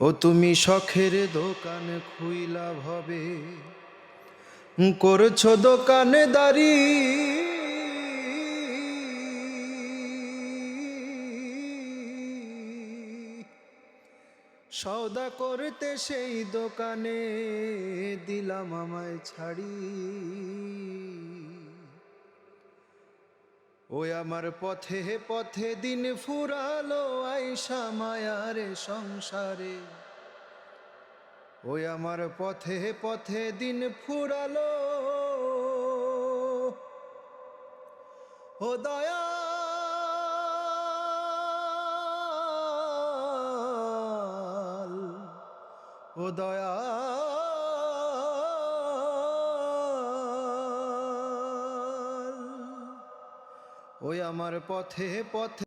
ও তুমি শখের দোকান খুইলা ভবে, করছ দোকানে দাঁড়ি সৌদা করতে সেই দোকানে দিলাম আমায় ছাড়ি। ওই আমার পথে পথে দিন ফুরালো আইসা মায়ারে সংসারে। ওই আমার পথে পথে দিন ফুরালো ও দয়া ও দয়াল। ওই আমার পথে পথে